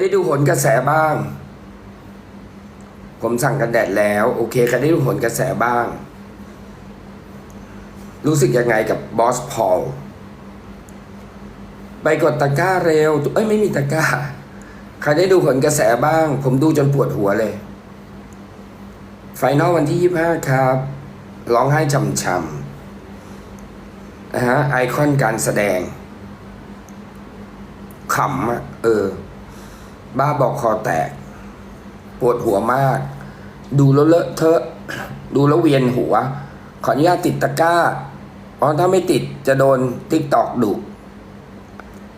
ได้ดูโหนกระแสบ้าง ผมสั่งกันแดดแล้ว โอเคใครได้ดูโหนกระแสบ้าง รู้สึกยังไงกับบอสพอลไปกดตะกร้าเร็ว เอ้ยไม่มีตะกร้า ใครได้ดูผลกระแสบ้าง ผมดูจนปวดหัวเลย ไฟนอลวันที่ยี่ห้าครับ ร้องไห้ช่ำๆนะฮะไอคอนการแสดงขำอะเออ บ้าบอกคอแตก ปวดหัวมาก ดูแล้วเลอะเทอะ ดูแล้วเวียนหัว ขออนุญาตติดตะกร้า เพราะถ้าไม่ติดจะโดนติ๊กตอกดุ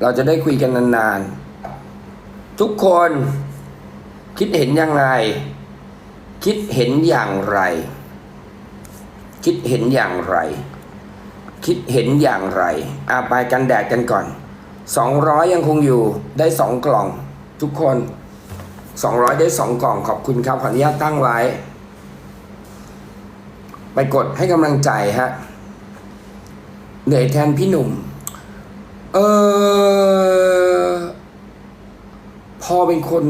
เราจะได้คุยกันนานๆ ทุกคนคิดเห็นอย่างไรคิดเห็นอย่างไร คิดเห็นอย่างไร คิดเห็นอย่างไรอาไปกันแดดกันก่อนสองร้อยยังคงอยู่ได้สองกล่อง ทุกคนสองร้อยได้สองกล่องขอบคุณครับ ขออนุญาตตั้งไว้ ไปกดให้กำลังใจฮะ เหนื่อยแทนพี่หนุ่ม เออ พอเป็นคน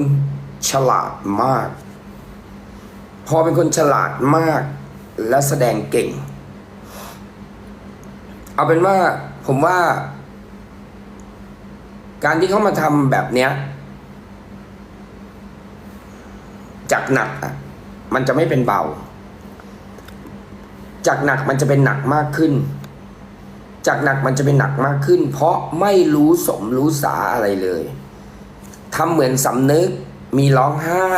ฉลาดมาก พอเป็นคนฉลาดมาก และแสดงเก่ง เอาเป็นว่าผมว่า การที่เขามาทำแบบเนี้ย จากหนักอะมันจะไม่เป็นเบา จากหนักมันจะเป็นหนักมากขึ้น จากหนักมันจะเป็นหนักมากขึ้น เพราะไม่รู้สมรู้สาอะไรเลยทำเหมือนสำนึกมีร้องไห้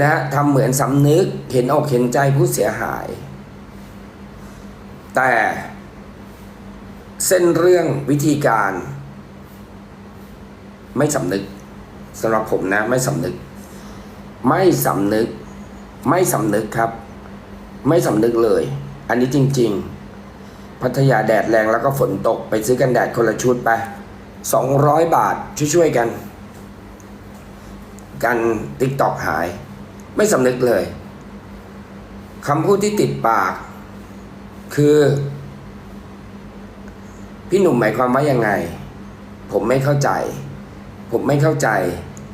นะฮะทำเหมือนสำนึกเห็นอกเห็นใจผู้เสียหาย แต่เส้นเรื่องวิธีการ ไม่สำนึกสำหรับผมนะไม่สำนึก ไม่สำนึก ไม่สำนึกครับ ไม่สำนึกเลย อันนี้จริง ๆ พัทยาแดดแรงแล้วก็ฝนตกไปซื้อกันแดดคนละชุดไปสองร้อยบาทช่วยๆกัน กันติ๊กตอกหาย ไม่สำนึกเลยคำพูดที่ติดปาก คือ พี่หนุ่มหมายความว่ายังไง ผมไม่เข้าใจ ผมไม่เข้าใจ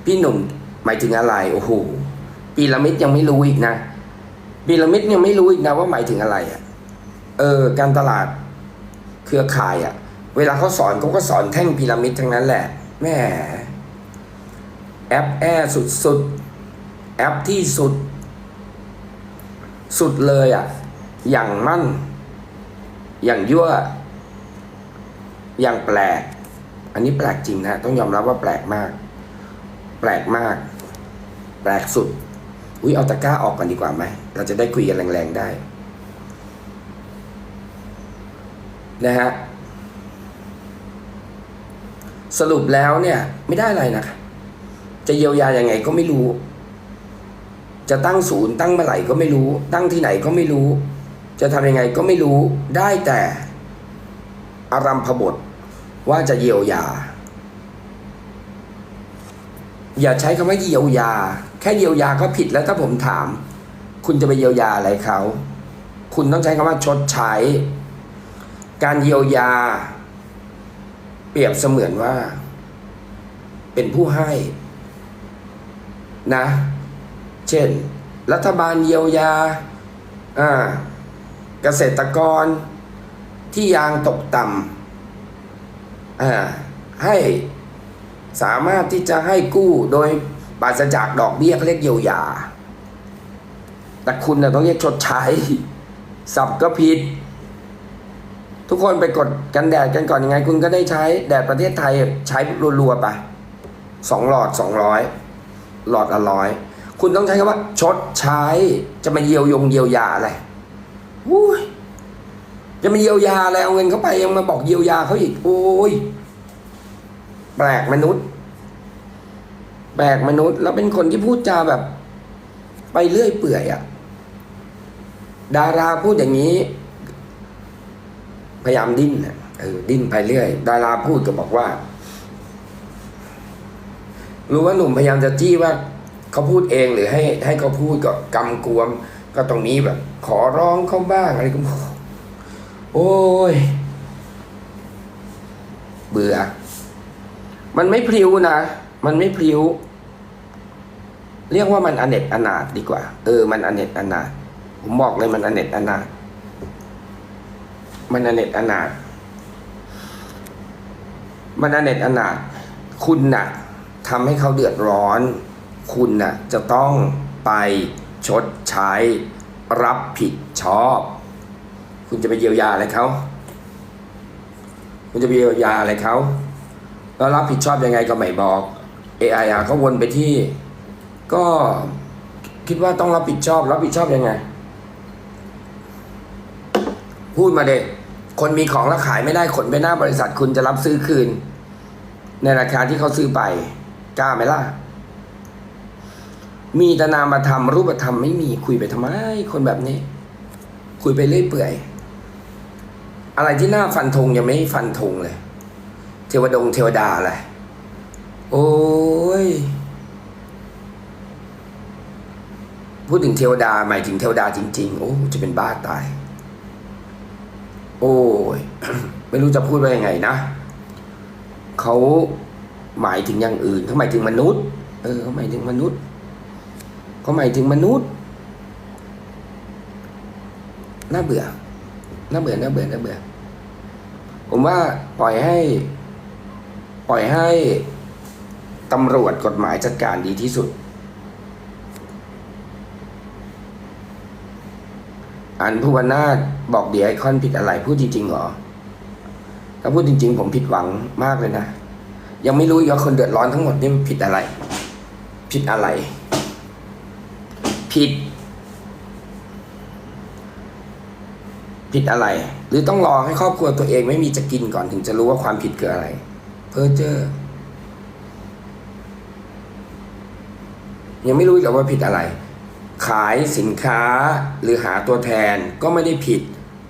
พี่หนุ่ม หมายถึงอะไรโอ้โหปีระมิดยังไม่รู้อีกนะปีระมิดยังไม่รู้อีกนะว่าหมายถึงอะไรอะ่ะเออการตลาดเครือข่ายอะ่ะ เวลาเขาสอนเขาก็สอนแท่งพีระมิดทั้งนั้นแหละแม่แอปแอร์สุดแอปที่สุด สุดเลยอะ่ะ อย่างมั่น อย่างยั่ว อย่างแปลก อันนี้แปลกจริงนะ ต้องยอมรับว่าแปลกมาก แปลกมาก แปลกสุด อุ้ยเอาตะกร้าออกกันดีกว่าไหม เราจะได้คุยกันแรงๆได้ นะฮะ สรุปแล้วเนี่ย ไม่ได้อะไรนะคะจะเยียวยายังไงก็ไม่รู้ จะตั้งศูนย์ตั้งเมื่อไหร่ก็ไม่รู้ ตั้งที่ไหนก็ไม่รู้ จะทำยังไงก็ไม่รู้ ได้แต่อารัมพบทว่าจะเยียวยา อย่าใช้คำว่าเยียวยา แค่เยียวยาก็ผิดแล้วถ้าผมถาม คุณจะไปเยียวยาอะไรเขาคุณต้องใช้คำว่าชดใช้ การเยียวยา เปรียบเสมือนว่า เป็นผู้ให้นะ เช่น รัฐบาลเยียวยาอ่าเกษตรกรที่ยางตกต่ำอ่าให้ สามารถที่จะให้กู้โดยปราศจากดอกเบี้ยเขาเรียกเยียวยา แต่คุณนะต้องเรียกชดใช้สับก็ผิด ทุกคนไปกดกันแดดกันก่อนยังไง คุณก็ได้ใช้แดดประเทศไทยใช้รัวๆไปสองหลอดสองร้อยหลอดละร้อยคุณต้องใช้คำว่า ชดใช้จะมาเยียวยงเยียวยาอะไรจะมาเยียวยาอะไรเอาเงินเข้าไปยังมาบอกเยียวยาเขาอีกโอ้ย แปลกมนุษย์ แปลกมนุษย์ แล้วเป็นคนที่พูดจาแบบ ไปเรื่อยเปื่อยอะดาราพูดอย่างนี้ พยายามดิ้นนะเออดิ้นไปเรื่อย ดาราพูดก็บอกว่า รู้ว่าหนุ่มพยายามจะจี้ว่าเขาพูดเองหรือให้ ให้เขาพูดก็กำกวม ก็ตรงนี้แบบ ขอร้องเขาบ้างอะไรก็โอ้ย เบื่อ มันไม่พริ้วนะ มันไม่พลิ้ว เรียกว่ามันอเนจอนาถดีกว่า เออ มันอเนจอนาถผมบอกเลยมันอเนจอนาถมันอเนจอนาถมันอเนจอนาถคุณน่ะทำให้เขาเดือดร้อน คุณน่ะจะต้องไปชดใช้ รับผิดชอบ คุณจะไปเยียวยาอะไรเขา คุณจะไปเยียวยาอะไรเขา แล้วรับผิดชอบยังไงก็ไม่บอก AI อะก็วนไปที่ ก็คิดว่าต้องรับผิดชอบ รับผิดชอบยังไง พูดมาเด็คนมีของแล้วขายไม่ได้ขนไปหน้าบริษัทคุณจะรับซื้อคืน ในราคาที่เขาซื้อไปกล้าไหมล่ะ มีแต่นามธรรมรูปธรรมไม่มีคุยไปทำไม คนแบบนี้ คุยไปเรื่อยเปื่อย อะไรที่น่าฟันธงยังไม่ฟันธงเลย เทวดงเทวดาอะไร โอ้ย พูดถึงเทวดาหมายถึงเทวดาจริง ๆ โอ้จะเป็นบ้าตาย โอ้ย ไม่รู้จะพูดว่ายังไงนะ เขาหมายถึงอย่างอื่นเขาหมายถึงมนุษย์ เออเขาหมายถึงมนุษย์เขาหมายถึงมนุษย์ น่าเบื่อ น่าเบื่อ น่าเบื่อ น่าเบื่อ ผมว่าปล่อยให้ ปล่อยให้ตำรวจกฎหมายจัดการดีที่สุด อันผู้วนาถบอกเดียไอคอนผิดอะไรพูดจริงๆเหรอถ้าพูดจริง ๆ ผมผิดหวังมากเลยนะ ยังไม่รู้อีกว่าคนเดือดร้อนทั้งหมดนี่ผิดอะไร ผิดอะไร ผิด ผิดอะไร หรือต้องรอให้ครอบครัวตัวเองไม่มีจะกินก่อนถึงจะรู้ว่าความผิดคืออะไร เพอเจอร์ยังไม่รู้อีกเหรอว่าผิดอะไร ขายสินค้าหรือหาตัวแทนก็ไม่ได้ผิด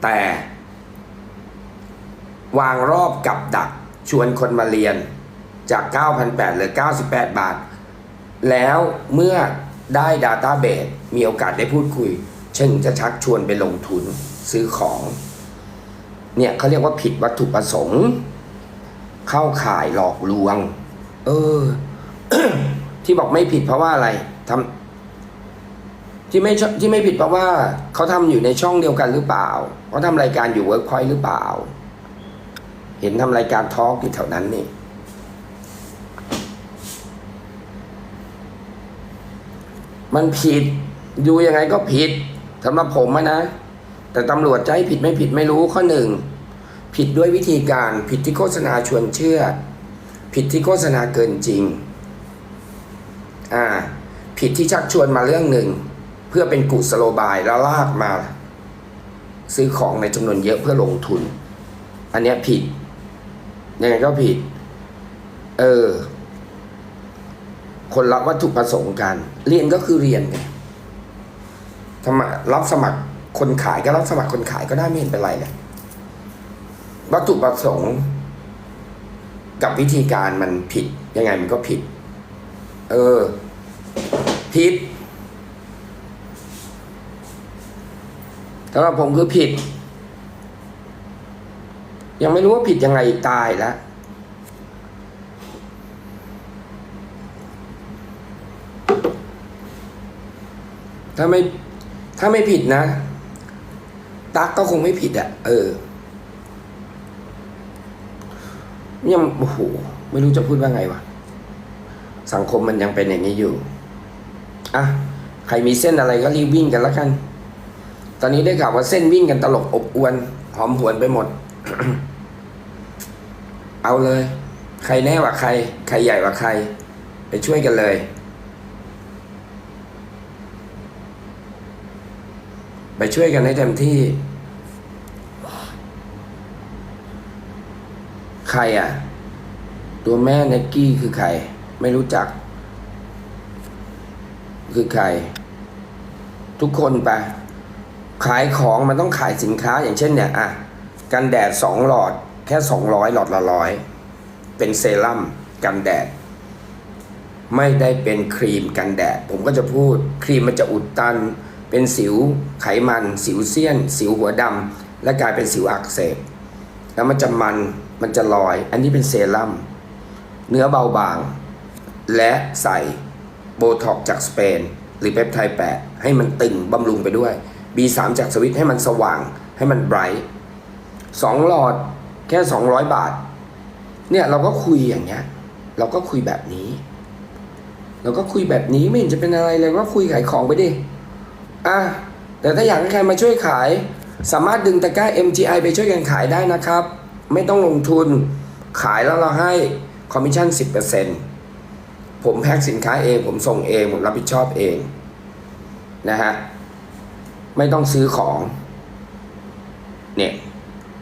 แต่ วางรอบกับดักชวนคนมาเรียนจาก 9,800หรือ 98 บาท แล้วเมื่อได้ Database มีโอกาสได้พูดคุยเช่นจะชักชวนไปลงทุนซื้อของ เนี่ยเขาเรียกว่าผิดวัตถุประสงค์ เข้าข่ายหลอกลวง เออ ที่บอกไม่ผิดเพราะว่าอะไรทำที่ไม่ชที่ไม่ผิดเพราะว่าเขาทำอยู่ในช่องเดียวกันหรือเปล่าเขาทำรายการอยู่เวิร์กพอยต์หรือเปล่า เห็นทำรายการทอล์กอยู่แถวนั้นนี่มันผิดดูยังไงก็ผิดสำหรับผมอะนะ แต่ตำรวจจะให้ผิดไม่ผิดไม่รู้ข้อหนึ่ง ผิดด้วยวิธีการผิดที่โฆษณาชวนเชื่อ ผิดที่โฆษณาเกินจริงอ่าผิดที่ชักชวนมาเรื่องหนึ่ง เพื่อเป็นกุศโลบายแล้วลากมา ซื้อของในจำนวนเยอะเพื่อลงทุน อันเนี้ยผิดยังไงก็ผิด เออ คนรับวัตถุประสงค์กัน เรียนก็คือเรียนไงสมัครรับสมัครคนขายก็รับสมัครคนขายก็ได้ไม่เห็นเป็นไรเลย วัตถุประสงค์กับวิธีการมันผิด ยังไงมันก็ผิด เออ ผิดสำหรับผมคือผิด ยังไม่รู้ว่าผิดยังไงตายแล้วถ้าไม่ถ้าไม่ผิดนะ ตั๊กก็คงไม่ผิดอะ่ะ เออ ยังโอ้โหไม่รู้จะพูดว่าไงวะสังคมมันยังเป็นอย่างนี้อยู่อะใครมีเส้นอะไรก็รีบวิ่งกันล้วกัน ตอนนี้ได้ข่าวว่าเส้นวิ่งกันตลกอบอวนหอมหวนไปหมด เอาเลย ใครแน่กว่าใคร ใครใหญ่กว่าใคร ไปช่วยกันเลย ไปช่วยกันให้เต็มที่ ใครอะ ตัวแม่เนกกี้คือใคร ไม่รู้จัก คือใคร ทุกคนไปขายของมันต้องขายสินค้าอย่างเช่นเนี่ยอะกันแดดสองหลอด แค่สองร้อยหลอดละร้อยเป็นเซรั่มกันแดด ไม่ได้เป็นครีมกันแดด ผมก็จะพูดครีมมันจะอุดตัน เป็นสิวไขมัน สิวเซียน สิวหัวดำและกลายเป็นสิวอักเสบ แล้วมันจะมัน มันจะลอย อันนี้เป็นเซรั่มเนื้อเบาบาง และใส่โบท็อกจากสเปน หรือเปปไทด์8ให้มันตึงบำรุงไปด้วย B3 จากสวิตให้มันสว่าง ให้มันไบรท์สองหลอดแค่ 200 บาท เนี่ยเราก็คุยอย่างเงี้ย เราก็คุยแบบนี้ เราก็คุยแบบนี้ไม่เห็นจะเป็นอะไรเลยก็คุยขายของไปดิอะแต่ถ้าอยากให้ใครมาช่วยขาย สามารถดึงตะกร้า MGI ไปช่วยกันขายได้นะครับ ไม่ต้องลงทุนขายแล้วเราให้คอมมิชชั่น10%ผมแพ็คสินค้าเอง ผมส่งเอง ผมรับผิดชอบเองนะฮะไม่ต้องซื้อของ เนี่ย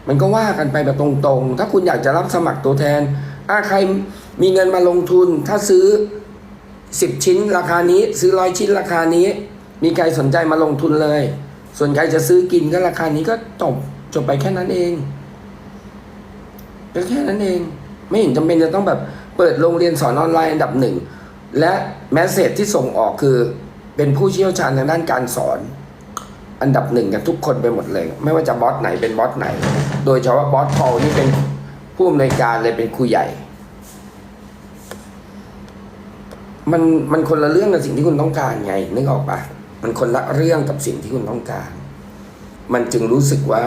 มันก็ว่ากันไปแบบตรงๆ ถ้าคุณอยากจะรับสมัครตัวแทนอะใครมีเงินมาลงทุน ถ้าซื้อ10ชิ้นราคานี้ ซื้อร้อยชิ้นราคานี้ มีใครสนใจมาลงทุนเลย ส่วนใครจะซื้อกินก็ราคานี้ก็จบจบไปแค่นั้นเอง ก็แค่นั้นเอง ไม่เห็นจำเป็นจะต้องแบบเปิดโรงเรียนสอนออนไลน์อันดับหนึ่ง และแมสเซจที่ส่งออกคือเป็นผู้เชี่ยวชาญทางด้านการสอน อันดับหนึ่งกันทุกคนไปหมดเลย ไม่ว่าจะบอสไหนเป็นบอสไหน โดยเฉพาะบอสพอลนี่เป็นผู้อำนวยการเลยเป็นครูใหญ่ มันมันคนละเรื่องกับสิ่งที่คุณต้องการไงนึกออกปะมันคนละเรื่องกับสิ่งที่คุณต้องการ มันจึงรู้สึกว่า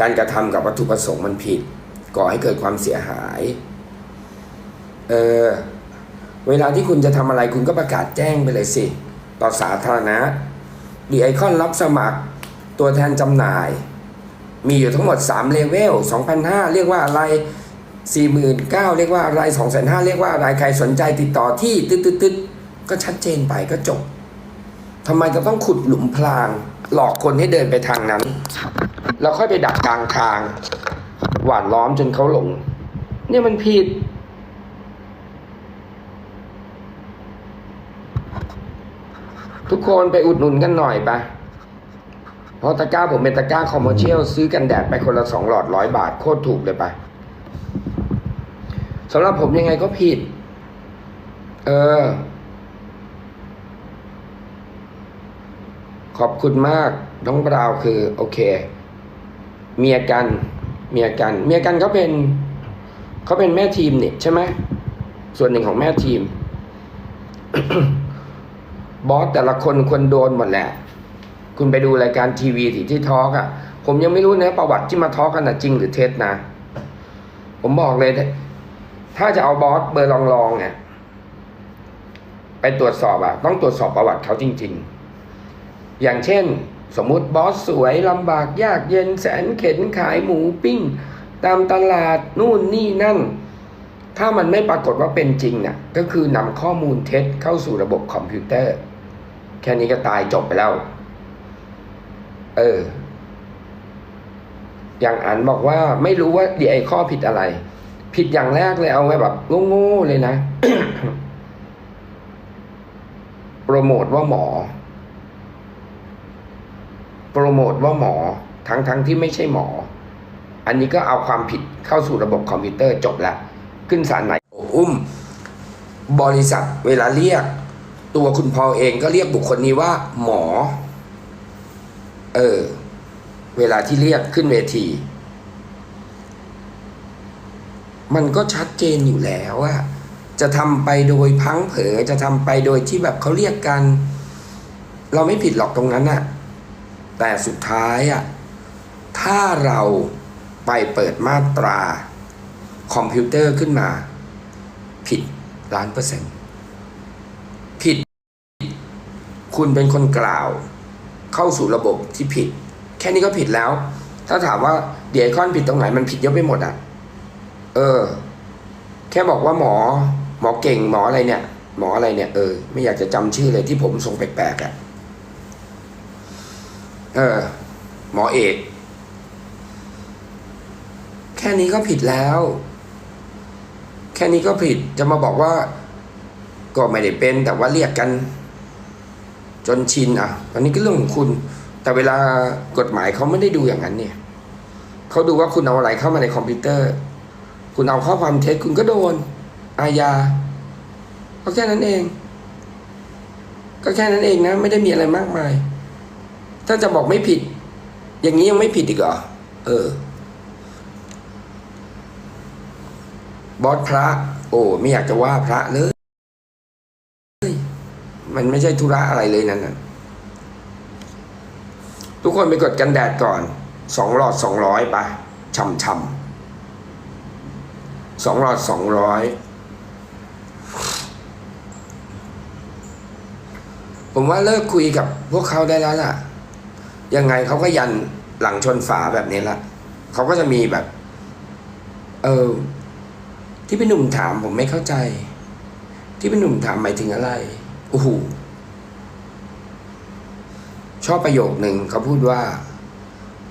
การกระทำกับวัตถุประสงค์มันผิด ก่อให้เกิดความเสียหาย เออเวลาที่คุณจะทำอะไรคุณก็ประกาศแจ้งไปเลยสิ ต่อสาธารณะดีไอคอนรับสมัครตัวแทนจำหน่าย มีอยู่ทั้งหมด 3 เลเวล2,500เรียกว่าอะไร 49,000 เรียกว่าอะไร 2,500 เรียกว่าอะไร ใครสนใจติดต่อที่ตึ๊ดตึ๊ดตึ๊ดก็ชัดเจนไปก็จบทำไมจะต้องขุดหลุมพราง หลอกคนให้เดินไปทางนั้น แล้วค่อยไปดักกลางทาง หวานล้อมจนเขาหลง เนี่ยมันผิด ทุกคนไปอุดหนุนกันหน่อยปะเพราะตะกร้าผมเป็นตะกร้าคอมเมอร์เชียลซื้อกันแดดไปคนละสองหลอดร้อยบาทโคตรถูกเลยปะสำหรับผมยังไงก็ผิด เออ ขอบคุณมาก น้องบราวคือ โอเค เมียกัน เมียกัน เมียกันเขาเป็นเขาเป็นแม่ทีมเนี่ยใช่ไหมส่วนหนึ่งของแม่ทีม บอสแต่ละคนควรโดนหมดแหละ คุณไปดูรายการทีวีที่ที่ทอล์กอะ ผมยังไม่รู้นะประวัติที่มาทอล์กกันนะจริงหรือเท็จนะ ผมบอกเลย ถ้าจะเอาบอสเบอร์ลองๆเนี่ยไปตรวจสอบอะ ต้องตรวจสอบประวัติเขาจริง ๆ อย่างเช่น สมมติบอสสวยลำบากยากเย็นแสนเข็นขายหมูปิ้ง ตามตลาดนู่นนี่นั่น ถ้ามันไม่ปรากฏว่าเป็นจริงน่ะก็คือนำข้อมูลเท็จเข้าสู่ระบบคอมพิวเตอร์ แค่นี้ก็ตายจบไปแล้ว เออ อย่างอันบอกว่าไม่รู้ว่าดีไอข้อผิดอะไร ผิดอย่างแรกเลยเอาไว้แบบโง่ๆเลยนะ โปรโมทว่าหมอ โปรโมทว่าหมอทั้งทั้งที่ไม่ใช่หมอ อันนี้ก็เอาความผิดเข้าสู่ระบบคอมพิวเตอร์จบละขึ้นศาลไหนอุ้ม บริษัทเวลาเรียก ตัวคุณพอลเองก็เรียกบุคคลนี้ว่า หมอ เออ เวลาที่เรียกขึ้นเวที มันก็ชัดเจนอยู่แล้วอะจะทำไปโดยพังเผลอจะทำไปโดยที่แบบเขาเรียกกัน เราไม่ผิดหรอกตรงนั้นอะ แต่สุดท้ายอะถ้าเราไปเปิดมาตราคอมพิวเตอร์ขึ้นมา ผิดล้านเปอร์เซ็นต์ผิด คุณเป็นคนกล่าว เข้าสู่ระบบที่ผิด แค่นี้ก็ผิดแล้ว ถ้าถามว่าเดียคอนผิดตรงไหนมันผิดเยอะไปหมดอะ เออ แค่บอกว่าหมอ หมอเก่งหมออะไรเนี่ย หมออะไรเนี่ยเออไม่อยากจะจำชื่อเลยที่ผมทรงแปลกๆอะ เออ หมอเอก แค่นี้ก็ผิดแล้ว แค่นี้ก็ผิดจะมาบอกว่า ก็ไม่ได้เป็นแต่ว่าเรียกกัน จนชินอะอันนี้ก็เรื่องของคุณ แต่เวลากฎหมายเขาไม่ได้ดูอย่างนั้นเนี่ยเขาดูว่าคุณเอาอะไรเข้ามาในคอมพิวเตอร์ คุณเอาข้อความเท็จคุณก็โดน อาญาก็แค่นั้นเอง ก็แค่นั้นเองนะ ไม่ได้มีอะไรมากมาย ถ้าจะบอกไม่ผิด อย่างนี้ยังไม่ผิดอีกเหรอ เออ บอสพระ โอ้ไม่อยากจะว่าพระเลย มันไม่ใช่ธุระอะไรเลยนั่นน่ะทุกคนไปกดกันแดดก่อน สองหลอดสองร้อยไปช่ำช่ำสองหลอดสองร้อยผมว่าเลิกคุยกับพวกเขาได้แล้วล่ะ ยังไงเขาก็ยันหลังชนฝาแบบนี้ละเขาก็จะมีแบบ เออ ที่พี่หนุ่มถามผมไม่เข้าใจ ที่พี่หนุ่มถามหมายถึงอะไรโอ้โหชอบประโยคหนึ่งเขาพูดว่า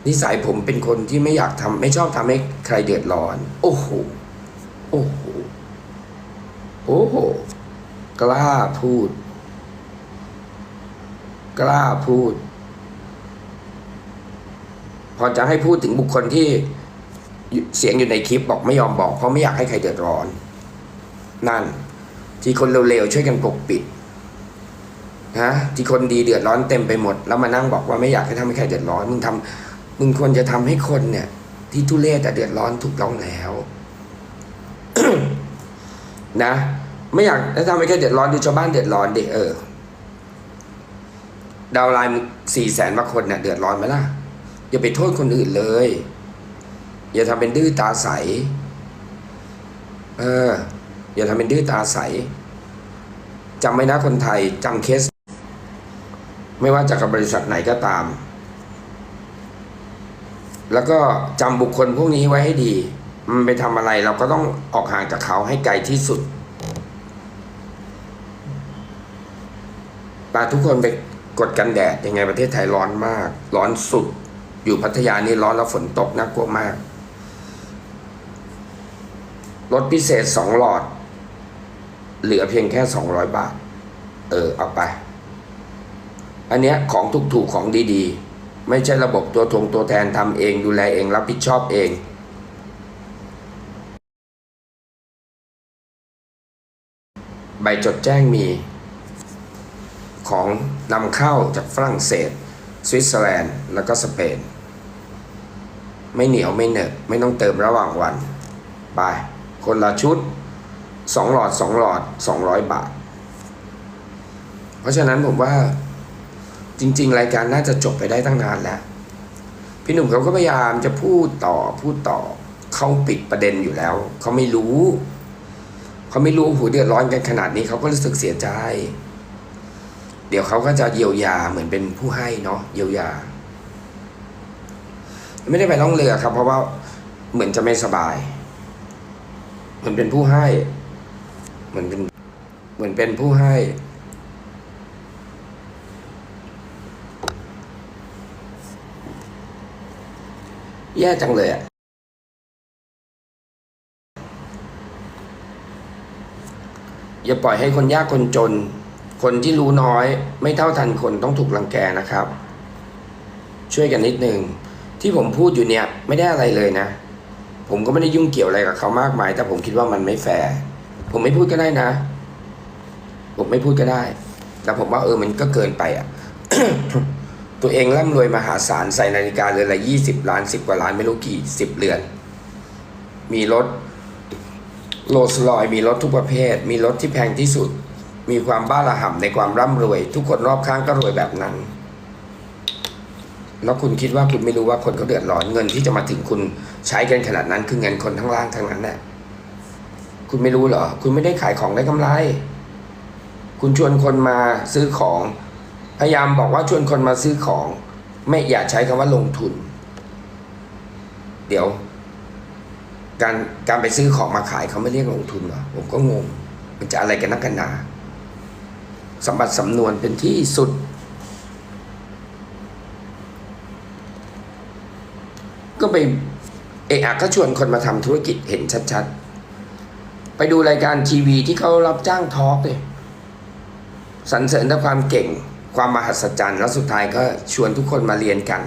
นิสัยผมเป็นคนที่ไม่อยากทำไม่ชอบทำให้ใครเดือดร้อน โอ้โหโอ้โหโอ้โหกล้าพูด กล้าพูด พอจะให้พูดถึงบุคคลที่เสียงอยู่ในคลิปบอกไม่ยอมบอก เพราะไม่อยากให้ใครเดือดร้อน นั่น ที่คนเร็วๆช่วยกันปกปิดฮะที่คนดีเดือดร้อนเต็มไปหมด แล้วมานั่งบอกว่าไม่อยากให้ทำให้ใครเดือดร้อน มึงทำมึงควรจะทำให้คนเนี่ย ที่ทุเรศแต่เดือดร้อนถูกต้องแล้วนะ ไม่อยากให้ทำให้ใครเดือดร้อนดูชาวบ้านเดือดร้อนเด็กเออดาวไลน์สี่แสนกว่าคนเนี่ยเดือดร้อนไหมล่ะ อย่าไปโทษคนอื่นเลย อย่าทำเป็นดื้อตาใส เออ อย่าทำเป็นดื้อตาใสจำไว้นะคนไทยจำเคส ไม่ว่าจะกับบริษัทไหนก็ตาม แล้วก็จำบุคคลพวกนี้ไว้ให้ดี มันไปทำอะไรเราก็ต้องออกห่างจากเขาให้ไกลที่สุดปาทุกคนไปกดกันแดดยังไงประเทศไทยร้อนมาก ร้อนสุด อยู่พัทยานี่ร้อนแล้วฝนตกน่ากลัวมาก รถพิเศษสองหลอด เหลือเพียงแค่สองร้อยบาท เออ เอาไป อันเนี้ยของถูกๆของดีๆ ไม่ใช่ระบบตัวทงตัวแทนทำเองดูแลเองรับผิดชอบเองใบจดแจ้งมีของนำเข้าจากฝรั่งเศส สวิตเซอร์แลนด์ แล้วก็สเปน ไม่เหนียวไม่เหนอะไม่ต้องเติมระหว่างวัน ไป คนละชุดสองหลอดสองหลอดสองร้อยบาท เพราะฉะนั้นผมว่าจริง ๆ รายการน่าจะจบไปได้ตั้งนานแล้ว พี่หนุ่มเขาก็พยายามจะพูดต่อพูดต่อเขาปิดประเด็นอยู่แล้ว เขาไม่รู้เขาไม่รู้หูเดือดร้อนกันขนาดนี้เขาก็รู้สึกเสียใจ เดี๋ยวเขาก็จะเยียวยาเหมือนเป็นผู้ให้เนาะเยียวยา ไม่ได้ไปล่องเรือครับ เพราะว่าเหมือนจะไม่สบาย เหมือนเป็นผู้ให้ เหมือนเป็น เหมือนเป็นผู้ให้ แย่จังเลยอะอย่าปล่อยให้คนยากคนจน คนที่รู้น้อย ไม่เท่าทันคนต้องถูกรังแกนะครับ ช่วยกันนิดนึง ที่ผมพูดอยู่เนี่ยไม่ได้อะไรเลยนะ ผมก็ไม่ได้ยุ่งเกี่ยวอะไรกับเขามากมาย แต่ผมคิดว่ามันไม่แฟร์ผมไม่พูดก็ได้นะ ผมไม่พูดก็ได้ แต่ผมว่าเออมันก็เกินไปอะตัวเองร่ำรวยมหาศาลใส่นาฬิกาเรือนละยี่สิบล้านสิบกว่าล้านไม่รู้กี่สิบเรือน มีรถโรลส์รอยมีรถทุกประเภท มีรถที่แพงที่สุด มีความบ้าระห่ำในความร่ำรวย ทุกคนรอบข้างก็รวยแบบนั้น แล้วคุณคิดว่าคุณไม่รู้ว่าคนเขาเดือดร้อนเงินที่จะมาถึงคุณใช้กันขนาดนั้นคือเงินคนทั้งล่างทั้งนั้นแหละคุณไม่รู้เหรอ คุณไม่ได้ขายของได้กำไร คุณชวนคนมาซื้อของ พยายามบอกว่าชวนคนมาซื้อของ ไม่อย่าใช้คำว่าลงทุน เดี๋ยว การการไปซื้อของมาขายเขาไม่เรียกลงทุนเหรอผมก็งง มันจะอะไรกันนักกันหนาสมบัติสำนวนเป็นที่สุด ก็ไปเอะอะก็ชวนคนมาทำธุรกิจเห็นชัดๆ ไปดูรายการทีวีที่เขารับจ้างทอล์กเลยสรรเสริญแต่ความเก่งความมหัศจรรย์แล้วสุดท้ายก็ชวนทุกคนมาเรียนกัน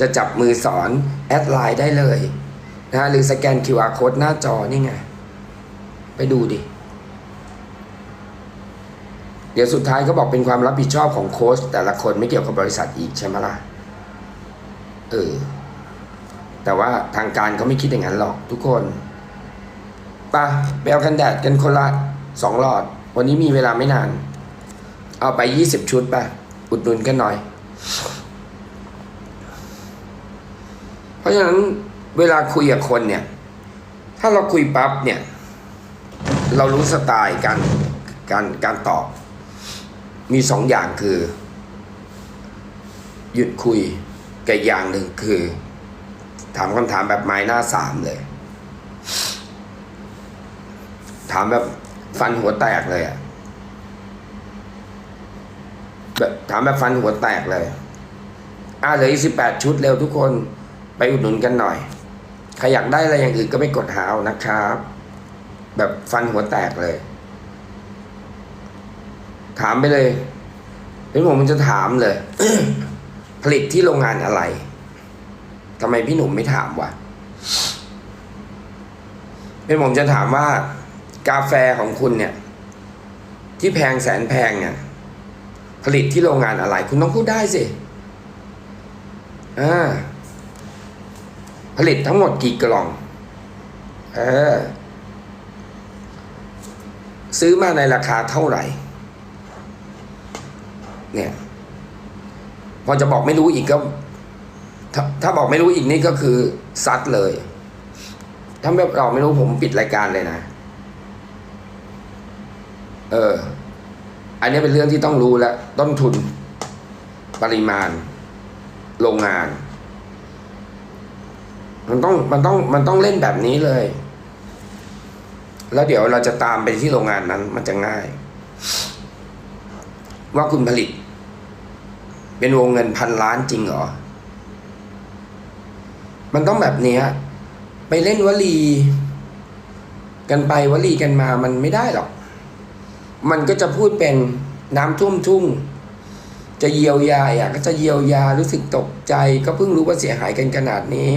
จะจับมือสอนแอดไลน์ได้เลยนะหรือสแกน QR code หน้าจอนี่ไง ไปดูดิ เดี๋ยวสุดท้ายก็บอกเป็นความรับผิดชอบของโค้ชแต่ละคนไม่เกี่ยวกับบริษัทอีกใช่ไหมล่ะ เออ แต่ว่าทางการเขาไม่คิดอย่างนั้นหรอกทุกคนไป่ะไปเอากันแดดกันคนละสองหลอด วันนี้มีเวลาไม่นาน เอาไปยี่สิบชุดปะอุดหนุนกันหน่อย เพราะฉะนั้นเวลาคุยกับคนเนี่ย ถ้าเราคุยปั๊บเนี่ย เรารู้สไตล์การการการตอบ มีสองอย่างคือ หยุดคุยกับอย่างหนึ่งคือ ถามคำถามแบบไม้หน้าสามเลย ถามแบบฟันหัวแตกเลยอะแบบถามแบบฟันหัวแตกเลย อ่าเหลืออีกสิบแปดชุดเร็วทุกคนไปอุดหนุนกันหน่อย ใครอยากได้อะไรอย่างอื่นก็ไปกดหาเอานะครับ แบบฟันหัวแตกเลย ถามไปเลยเป็นผมมันจะถามเลย ผลิตที่โรงงานอะไร ทำไมพี่หนุ่มไม่ถามวะเป็นผมจะถามว่า กาแฟของคุณเนี่ย ที่แพงแสนแพงเนี่ยผลิตที่โรงงานอะไร คุณต้องพูดได้สิอ่าผลิตทั้งหมดกี่กล่อง เออ ซื้อมาในราคาเท่าไหร่ เนี่ย พอจะบอกไม่รู้อีกก็ ถ้าถ้าบอกไม่รู้อีกนี่ก็คือซัดเลย ถ้าแบบเราไม่รู้ผมปิดรายการเลยนะ เออ อันนี้เป็นเรื่องที่ต้องรู้แล้ว ต้นทุน ปริมาณ โรงงาน มันต้องมันต้องมันต้องเล่นแบบนี้เลย แล้วเดี๋ยวเราจะตามไปที่โรงงานนั้น มันจะง่าย ว่าคุณผลิต เป็นวงเงินพันล้านจริงเหรอ มันต้องแบบเนี้ยไปเล่นวลี กันไปวลีกันมามันไม่ได้หรอก มันก็จะพูดเป็นน้ำท่วมทุ่ง จะเยียวยาอะก็จะเยียวยารู้สึกตกใจ ก็เพิ่งรู้ว่าเสียหายกันขนาดนี้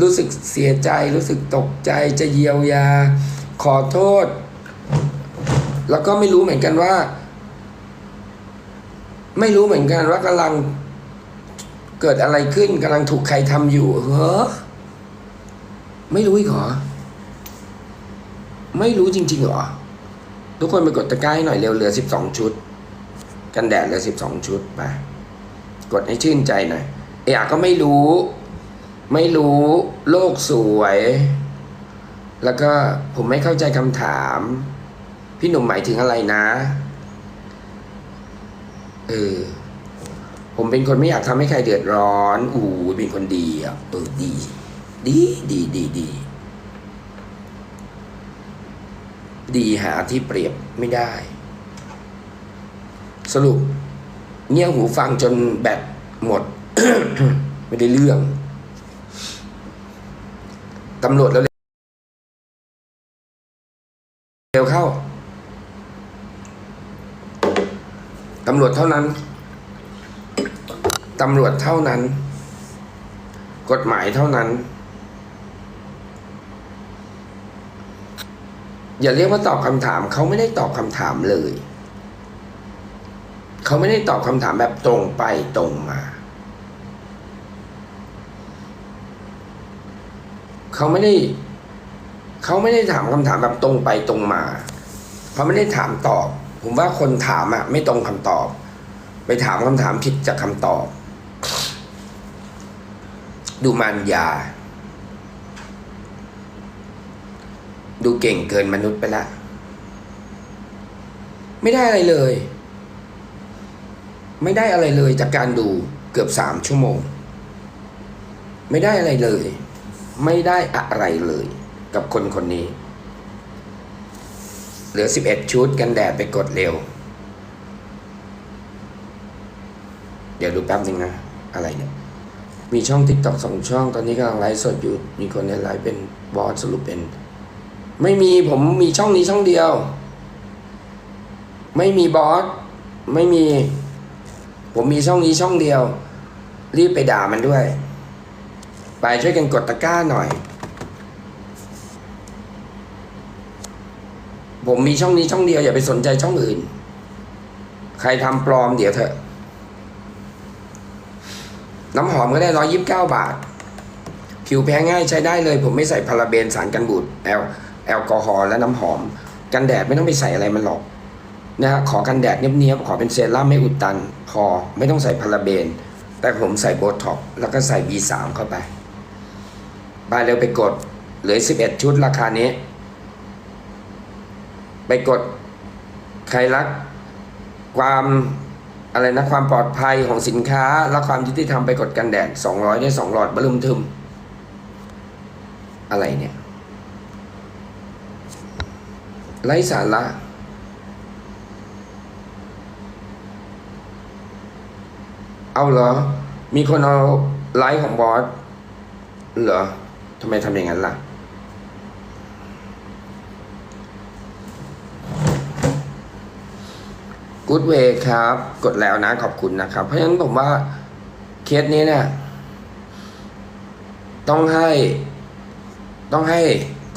รู้สึกเสียใจรู้สึกตกใจ จะเยียวยา ขอโทษ แล้วก็ไม่รู้เหมือนกันว่า ไม่รู้เหมือนกันว่ากำลัง เกิดอะไรขึ้นกำลังถูกใครทำอยู่เหรอไม่รู้อีกเหรอ ไม่รู้จริงๆเหรอ ทุกคนไปกดตะกร้าให้หน่อยเร็วเหลือสิบสองชุด กันแดดเหลือสิบสองชุดไปกดให้ชื่นใจหน่อยเอยก็ไม่รู้ ไม่รู้โลกสวย แล้วก็ผมไม่เข้าใจคำถาม พี่หนุ่มหมายถึงอะไรนะเออ ผมเป็นคนไม่อยากทำให้ใครเดือดร้อนอู้เป็นคนดีอะเออดี ดีดีดีดีดีหาที่เปรียบไม่ได้ สรุปเงี่ยหูฟังจนแบตหมด ไม่ได้เรื่องตำรวจแล้วเร็วเข้าตำรวจเท่านั้น ตำรวจเท่านั้น กฎหมายเท่านั้น อย่าเรียกว่าตอบคำถาม เขาไม่ได้ตอบคำถามเลย เขาไม่ได้ตอบคำถามแบบตรงไปตรงมา เขาไม่ได้ เขาไม่ได้ถามคำถามแบบตรงไปตรงมาเขาไม่ได้ถามตอบ ผมว่าคนถามอะไม่ตรงคำตอบไปถามคำถามผิดจากคำตอบ ดูมารยา ดูเก่งเกินมนุษย์ไปละ ไม่ได้อะไรเลย ไม่ได้อะไรเลยจากการดูเกือบสามชั่วโมง ไม่ได้อะไรเลย ไม่ได้อะไรเลย กับคนคนนี้ เหลือสิบเอ็ดชุดกันแดดไปกดเร็ว เดี๋ยวดูแป๊บนึงนะ อะไรเนี่ย มีช่องติ๊กต็อกสองช่อง ตอนนี้กำลังไลฟ์สดอยู่ มีคนในไลฟ์เป็นบอสสรุปเป็น ไม่มีผมมีช่องนี้ช่องเดียว ไม่มีบอสไม่มี ผมมีช่องนี้ช่องเดียว รีบไปด่ามันด้วย ไปช่วยกันกดตะกร้าหน่อย ผมมีช่องนี้ช่องเดียวอย่าไปสนใจช่องอื่น ใครทำปลอมเดี๋ยวเถอะ น้ำหอมก็ได้ร้อยยิบเก้าบาท ผิวแพ้ง่ายใช้ได้เลย ผมไม่ใส่พาราเบนสารกันบูดแอลแอลกอฮอล์และน้ำหอม กันแดดไม่ต้องไปใส่อะไรมันหรอกนะฮะขอกันแดดเนี้ยบๆขอเป็นเซรั่มไม่อุดตัน พอไม่ต้องใส่พาราเบน แต่ผมใส่โบท็อกแล้วก็ใส่ B3 เข้าไปไปเร็วไปกดเหลือ 11 ชุดราคานี้ ไปกดใครรักความ อะไรนะความปลอดภัยของสินค้า และความยุติธรรมไปกดกันแดด 200 ได้2หลอดบลุมทึม อะไรเนี่ย ไร้สาระเอาเหรอ มีคนเอาไลฟ์ของบอสเหรอทำไมทำอย่างนั้นล่ะ กู๊ดเวย์ครับ กดแล้วนะขอบคุณนะครับ เพราะฉะนั้นผมว่าเคสนี้เนี่ย ต้องให้ ต้องให้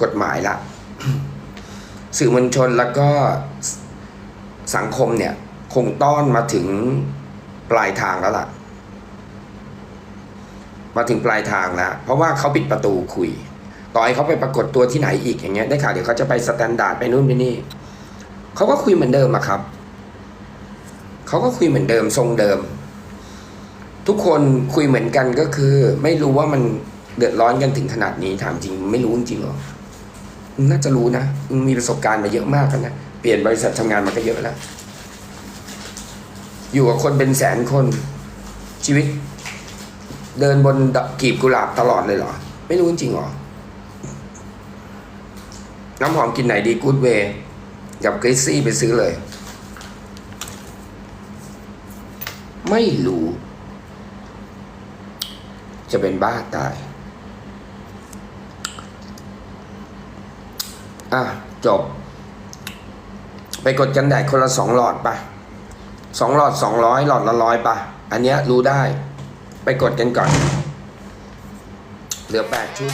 กฎหมายละสื่อมวลชนแล้วก็สังคมเนี่ย คงต้อนมาถึงปลายทางแล้วล่ะ มาถึงปลายทางแล้ว เพราะว่าเขาปิดประตูคุย ต่อให้เขาไปปรากฏตัวที่ไหนอีกอย่างเงี้ยได้ข่าวเดี๋ยวเขาจะไปสแตนดาร์ดไปนู่นไปนี่เขาก็คุยเหมือนเดิมอะครับ เขาก็คุยเหมือนเดิมทรงเดิม ทุกคนคุยเหมือนกันก็คือ ไม่รู้ว่ามันเดือดร้อนกันถึงขนาดนี้ถามจริง ไม่รู้จริงหรอมึงน่าจะรู้นะมึงมีประสบการณ์มาเยอะมากกันนะเปลี่ยนบริษัททำงานมาก็เยอะแล้ว อยู่กับคนเป็นแสนคนชีวิต เดินบนกีบกุหลาบตลอดเลยเหรอ ไม่รู้จริงหรอ น้ำหอมกินไหนดีกูดเวย์กับกริซซี่ไปซื้อเลย ไม่รู้ จะเป็นบ้าตาย อะ จบ ไปกดกันแดดคนละสองหลอดไปสองหลอดสองร้อยหลอดละร้อยปะอันเนี้ยรู้ได้ ไปกดกันก่อน เหลือแปดชุด